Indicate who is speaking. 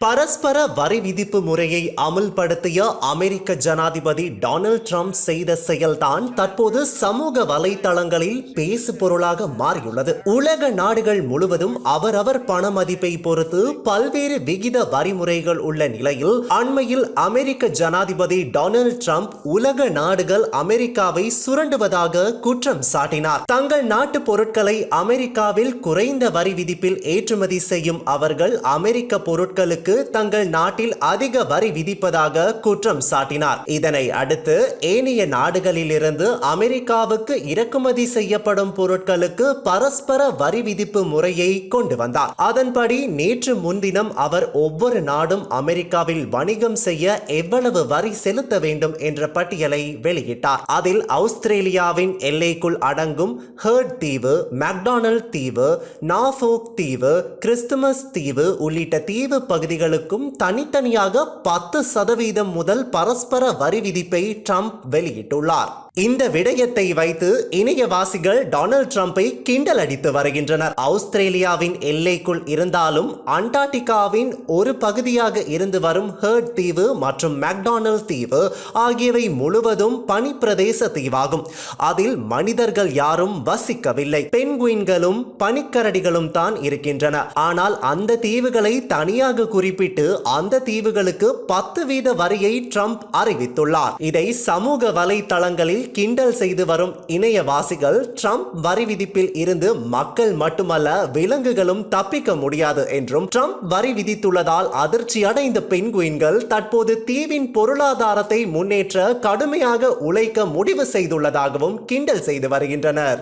Speaker 1: பரஸ்பர வரி விதிப்பு முறையை அமல்படுத்திய அமெரிக்க ஜனாதிபதி டொனால்ட் ட்ரம்ப் செய்த செயல்தான் தற்போது சமூக வலைதளங்களில் பேசு பொருளாக மாறியுள்ளது. உலக நாடுகள் முழுவதும் அவரவர் பண மதிப்பை பொறுத்து பல்வேறு விகித வரிமுறைகள் உள்ள நிலையில் அண்மையில் அமெரிக்க ஜனாதிபதி டொனால்ட் ட்ரம்ப் உலக நாடுகள் அமெரிக்காவை சுரண்டுவதாக குற்றம் சாட்டினார். தங்கள் நாட்டு பொருட்களை அமெரிக்காவில் குறைந்த வரி விதிப்பில் ஏற்றுமதி செய்யும் அவர்கள் அமெரிக்க அமெரிக்க பொருட்களுக்கு தங்கள் நாட்டில் அதிக வரி விதிப்பதாக குற்றம் சாட்டினார். இதனை அடுத்து ஏனைய நாடுகளிலிருந்து அமெரிக்காவுக்கு இறக்குமதி செய்யப்படும் பொருட்களுக்கு பரஸ்பர வரி விதிப்பு முறையை கொண்டு வந்தார். அதன்படி நேற்று முன்தினம் அவர் ஒவ்வொரு நாடும் அமெரிக்காவில் வணிகம் செய்ய எவ்வளவு வரி செலுத்த வேண்டும் என்ற பட்டியலை வெளியிட்டார். அதில் ஆஸ்திரேலியாவின் எல்லைக்குள் அடங்கும் ஹர்ட் தீவு மெக்டானல்ட் தீவு நாஃபோக் தீவு கிறிஸ்துமஸ் தீவு உள்ளிட்ட தீவு பகுதிகளுக்கும் தனித்தனியாக பத்து சதவீதம் முதல் பரஸ்பர வரி விதிப்பை ட்ரம்ப் வெளியிட்டுள்ளார். இந்த விடயத்தை வைத்து இணையவாசிகள் டொனால்ட் ட்ரம்பை கிண்டல் அடித்து வருகின்றனர். ஆஸ்திரேலியாவின் எல்லைக்குள் இருந்தாலும் அண்டார்டிகாவின் ஒரு பகுதியாக இருந்து வரும் ஹர்ட் தீவு மற்றும் மெக்டானல் தீவு ஆகியவை முழுவதும் பனிப்பிரதேச தீவாகும். அதில் மனிதர்கள் யாரும் வசிக்கவில்லை. பெண்குயின்களும் பனிக்கரடிகளும் தான் இருக்கின்றன. ஆனால் அந்த தீவுகளை தனியாக குறிப்பிட்டு அந்த தீவுகளுக்கு பத்து வீத வரியை ட்ரம்ப் அறிவித்துள்ளார். இதை சமூக வலைத்தளங்களில் கிண்டல் செய்து வரும் இணையவாசிகள் ட்ரம்ப் வரி விதிப்பில் இருந்து மக்கள் மட்டுமல்ல விலங்குகளும் தப்பிக்க முடியாது என்றும் ட்ரம்ப் வரி விதித்துள்ளதால் அதிர்ச்சி அடைந்த பெண்குயின்கள் தற்போது தீவின் பொருளாதாரத்தை முன்னேற்ற கடுமையாக உழைக்க முடிவு செய்துள்ளதாகவும் கிண்டல் செய்து வருகின்றனர்.